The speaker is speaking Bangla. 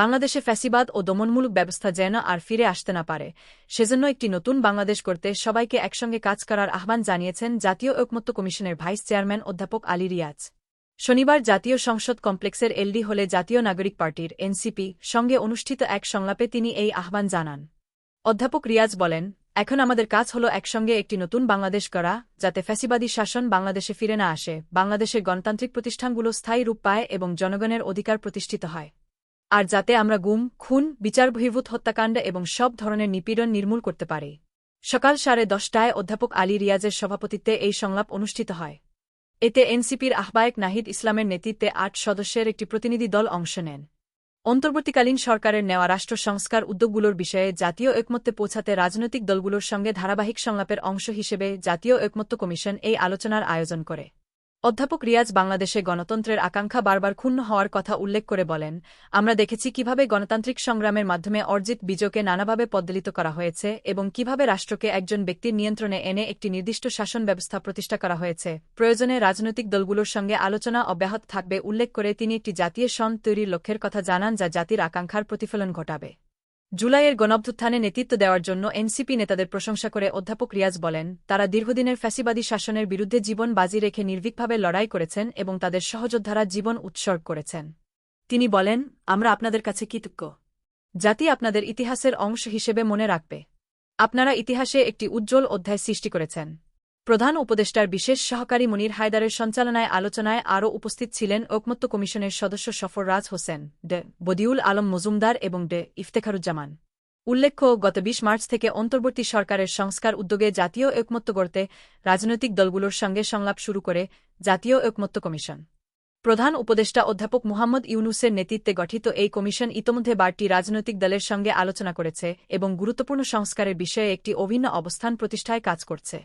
বাংলাদেশে ফ্যাসিবাদ ও দমনমূলক ব্যবস্থা যেন আর ফিরে আসতে না পারে, সেজন্য একটি নতুন বাংলাদেশ করতে সবাইকে একসঙ্গে কাজ করার আহ্বান জানিয়েছেন জাতীয় ঐকমত্য কমিশনের ভাইস চেয়ারম্যান অধ্যাপক আলী রিয়াজ। শনিবার জাতীয় সংসদ কমপ্লেক্সের এলডি হলে জাতীয় নাগরিক পার্টির এনসিপি সঙ্গে অনুষ্ঠিত এক সংলাপে তিনি এই আহ্বান জানান। অধ্যাপক রিয়াজ বলেন, এখন আমাদের কাজ হল একসঙ্গে একটি নতুন বাংলাদেশ করা যাতে ফ্যাসিবাদী শাসন বাংলাদেশে ফিরে না আসে, বাংলাদেশের গণতান্ত্রিক প্রতিষ্ঠানগুলো স্থায়ী রূপ পায় এবং জনগণের অধিকার প্রতিষ্ঠিত হয়। আর যাতে আমরা গুম, খুন, বিচার বহির্ভূত হত্যাকাণ্ড এবং সব ধরনের নিপীড়ন নির্মূল করতে পারি। সকাল সাড়ে দশটায় অধ্যাপক আলী রিয়াজের সভাপতিত্বে এই সংলাপ অনুষ্ঠিত হয়। এতে এনসিপির আহ্বায়ক নাহিদ ইসলামের নেতৃত্বে আট সদস্যের একটি প্রতিনিধি দল অংশ নেন। অন্তর্বর্তীকালীন সরকারের নেওয়া রাষ্ট্র সংস্কার উদ্যোগগুলোর বিষয়ে জাতীয় ঐকমত্যে পৌঁছাতে রাজনৈতিক দলগুলোর সঙ্গে ধারাবাহিক সংলাপের অংশ হিসেবে জাতীয় ঐকমত্য কমিশন এই আলোচনার আয়োজন করে। অধ্যাপক রিয়াজ বাংলাদেশে গণতন্ত্রের আকাঙ্ক্ষা বারবার ক্ষুণ্ণ হওয়ার কথা উল্লেখ করে বলেন, আমরা দেখেছি কীভাবে গণতান্ত্রিক সংগ্রামের মাধ্যমে অর্জিত বিজয়কে নানাভাবে পদ্দলিত করা হয়েছে এবং কীভাবে রাষ্ট্রকে একজন ব্যক্তির নিয়ন্ত্রণে এনে একটি নির্দিষ্ট শাসন ব্যবস্থা প্রতিষ্ঠা করা হয়েছে। প্রয়োজনে রাজনৈতিক দলগুলোর সঙ্গে আলোচনা অব্যাহত থাকবে। উল্লেখ করে তিনি একটি জাতীয় সন তৈরির লক্ষ্যের কথা জানান যা জাতির আকাঙ্ক্ষার প্রতিফলন ঘটাবে। জুলাইয়ের গণঅভ্যুত্থানে নেতৃত্ব দেওয়ার জন্য এনসিপি নেতাদের প্রশংসা করে অধ্যাপক রিয়াজ বলেন, তারা দীর্ঘদিনের ফ্যাসিবাদী শাসনের বিরুদ্ধে জীবন বাজি রেখে নির্ভীকভাবে লড়াই করেছেন এবং তাদের সহযোদ্ধারা জীবন উৎসর্গ করেছেন। তিনি বলেন, আমরা আপনাদের কাছে কৃতজ্ঞ। জাতি আপনাদের ইতিহাসের অংশ হিসেবে মনে রাখবে। আপনারা ইতিহাসে একটি উজ্জ্বল অধ্যায় সৃষ্টি করেছেন। প্রধান উপদেষ্টার বিশেষ সহকারী মনির হায়দারের সঞ্চালনায় আলোচনায় আরও উপস্থিত ছিলেন ঐকমত্য কমিশনের সদস্য সফররাজ হোসেন, ডে বদিউল আলম মজুমদার এবং ডে ইফতেখারুজ্জামান। উল্লেখ্য, গত বিশ মার্চ থেকে অন্তর্বর্তী সরকারের সংস্কার উদ্যোগে জাতীয় ঐকমত্য গড়তে রাজনৈতিক দলগুলোর সঙ্গে সংলাপ শুরু করে জাতীয় ঐকমত্য কমিশন। প্রধান উপদেষ্টা অধ্যাপক মুহাম্মদ ইউনুসের নেতৃত্বে গঠিত এই কমিশন ইতোমধ্যে বারটি রাজনৈতিক দলের সঙ্গে আলোচনা করেছে এবং গুরুত্বপূর্ণ সংস্কারের বিষয়ে একটি অভিন্ন অবস্থান প্রতিষ্ঠায় কাজ করছে।